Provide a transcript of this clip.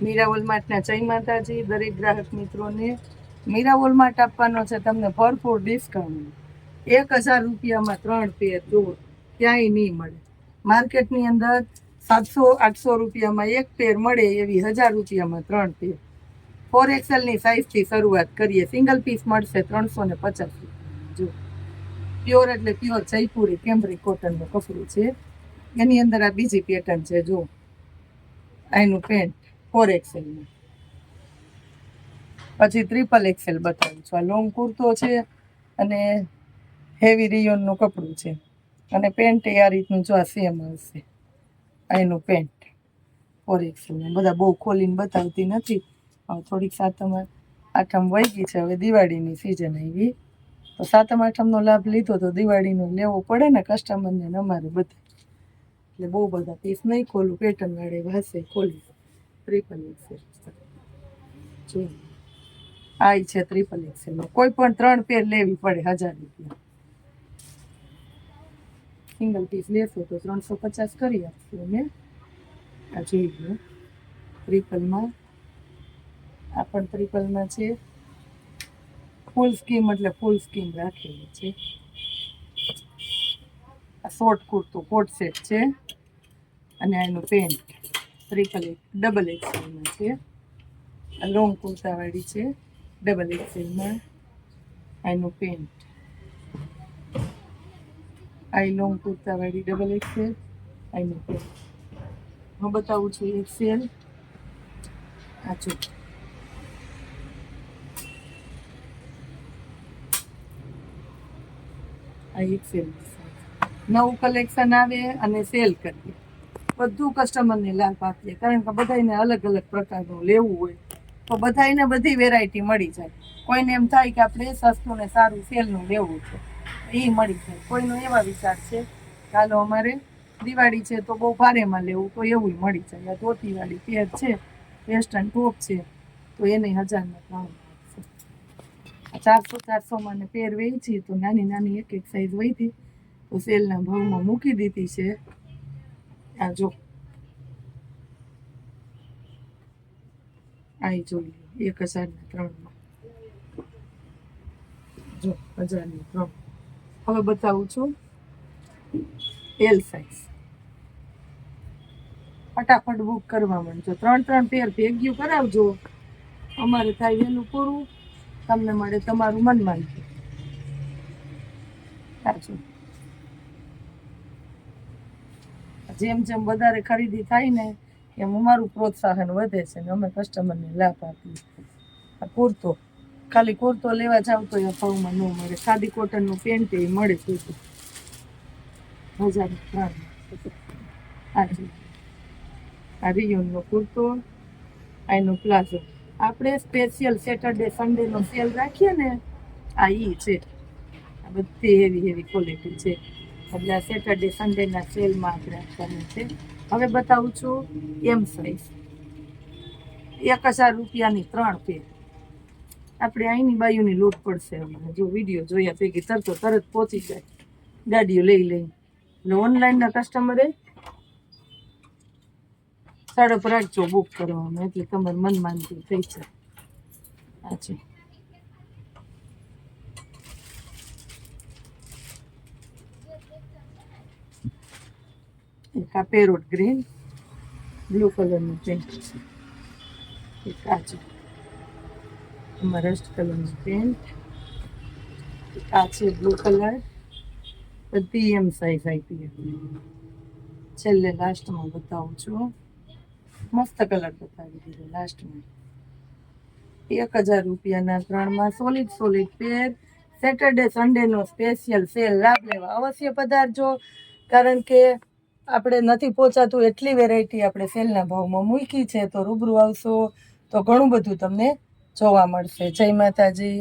મીરા વોલમાર્ટના જય માતાજી, દરેક ગ્રાહક મિત્રોને. મીરા વોલમાર્ટ આપવાનો છે તમને ભરપૂર ડિસ્કાઉન્ટ એક હજાર રૂપિયામાં ત્રણ પેર જુઓ ક્યાંય નહીં મળે. માર્કેટની અંદર સાતસો, આઠસો રૂપિયામાં એક પેર મળે, એવી હજાર રૂપિયામાં ત્રણ પેર ફોર એક્સેલની સાઇઝથી શરૂઆત કરીએ સિંગલ પીસ મળશે ત્રણસો ને પચાસ જો પ્યોર એટલે પ્યોર જયપુરી કેમ્બ્રિક કોટનનું કપડું છે. એની અંદર આ બીજી પેટર્ન છે, જો. આનું પેન્ટ ફોર એક્સેલમાં પછી ટ્રિપલ એક્સેલ બતાવું છું. આ લોંગ કુર્તો છે અને હેવી રિયોનનું કપડું છે. અને પેન્ટ એ આ રીતનું જો આ સેમ આવશે આ એનું પેન્ટ ફોર એક્સેલનું બધા બહુ ખોલીને બતાવતી નથી. થોડીક સાતમ આઠમ વહી ગઈ છે. હવે દિવાળીની સિઝન આવી. તો સાતમ, આઠમનો લાભ લીધો તો દિવાળીનો લેવો પડે ને કસ્ટમરને અમારે બધા એટલે બહુ બધા પીસ નહીં ખોલું પેટર્નવાળે વાસે ખોલી ત્રિપલ એક્સેલ જો આ છે ત્રિપલ એક્સેલમાં કોઈ પણ ત્રણ પેર લેવી પડે હજાર રૂપિયા. સિંગલ પીસ લેશો તો ત્રણસો પચાસ કરી આપશું અમે. આ જોઈ લો. ત્રિપલમાં આ પણ ત્રિપલમાં છે. ફૂલ સ્કીમ એટલે ફૂલ સ્કીમ રાખેલી છે. આ શોર્ટ કુર્તો કોટ સેટ છે. અને એનું પેન્ટ ટ્રિપલ એક ડબલ એક્સેલમાં છે. આ લોંગ કુર્તાવાળી છે ડબલ એક્સેલમાં એનું પેન્ટ આ લોંગ કુર્તાવાળી ડબલ એક્સેલ એનું પેન્ટ હું બતાવું છું એક્સેલ આ જો. આ એક્સેલ નવું કલેક્શન આવે અને સેલ કરીએ. બધું કસ્ટમરને લાભ આપીએ કારણ કે બધાને અલગ અલગ પ્રકારનું લેવું હોય. તો બધાને બધી વેરાયટી મળી જાય. કોઈને એમ થાય કે આપણે સસ્તું ને સારું સેલનું લેવું છે. એ મળી જાય. કોઈનો એવા વિચાર છે ચાલો અમારે દિવાળી છે તો બહુ ભારેમાં લેવું, તો એવું મળી જાય. આ ધોતીવાળી પેર છે વેસ્ટર્ન ટોપ છે, તો એને હજારના ભાવ ચારસો ચારસોમાં ને પેર વેચી, તો નાની નાની એક એક સાઈઝ વહીથી તો સેલના ભાવમાં મૂકી દીધી છે. આ જો. આ જોઈ લો એક હજારના ત્રણમાં. જો હજારની ત્રણ. હવે બતાવું છું. એલ સાઈઝ ફટાફટ બુક કરવા માંડજો. ત્રણ ત્રણ પેર ભેગ્યું કરાવજો. અમારે થાય વહેલું પૂરું. તમને મળે તમારું મન માનજો સાચું જેમ જેમ વધારે ખરીદી થાય ને, એમ અમારું પ્રોત્સાહન વધે છે ને અમે કસ્ટમરને લાભ આપીએ. આ કુર્તો, ખાલી કુર્તો લેવા જાવ તો એ ભાવમાં ન મળે. ખાદી કોટનનું પેન્ટ એ મળે કુર્તો હજાર આ રિયોનનો કુર્તો આ એનો પ્લાઝો. આપણે સ્પેશિયલ સેટરડે સન્ડેનો સેલ રાખીએ ને, આ ઈ છે. આ બધી હેવી હેવી ક્વોલિટી છે. એટલે સેટરડે સન્ડેના સેલમાં આપણે છે. હવે બતાવું છું એમ સાઈઝ એક હજાર રૂપિયાની ત્રણ પેર આપણે અહીંની બાયુની લોટ પડશે અમને જો વીડિયો જોયા પૈકી તરતો તરત પહોંચી જાય. ગાડીઓ લઈ લઈ. એટલે ઓનલાઈનના કસ્ટમરે ઝડપ રાખજો બુક કરવામાં એટલે તમારે મન માનતું થઈ જાય. આ છે. એક પેરોટ ગ્રીન, બ્લુ કલરનું પેન્ટ. એક આ છે. એમાં રસ્ટ કલરનું પેન્ટ. એક આ છે બ્લુ કલર. બધી એમ સાઈઝ આપી છેલ્લે લાસ્ટમાં બતાવું છું. મસ્ત કલર બતાવી દીધો લાસ્ટમાં એક હજાર રૂપિયાના ત્રણમાં સોલિડ સોલિડ પેર સેટરડે સન્ડેનો સ્પેશિયલ સેલ લાભ લેવા. અવશ્ય પધારજો. કારણ કે આપણે નથી પહોંચાતું એટલી વેરાયટી આપણે સેલના ભાવમાં મૂકી છે, તો રૂબરૂ આવશો તો ઘણું બધું તમને જોવા મળશે. જય માતાજી.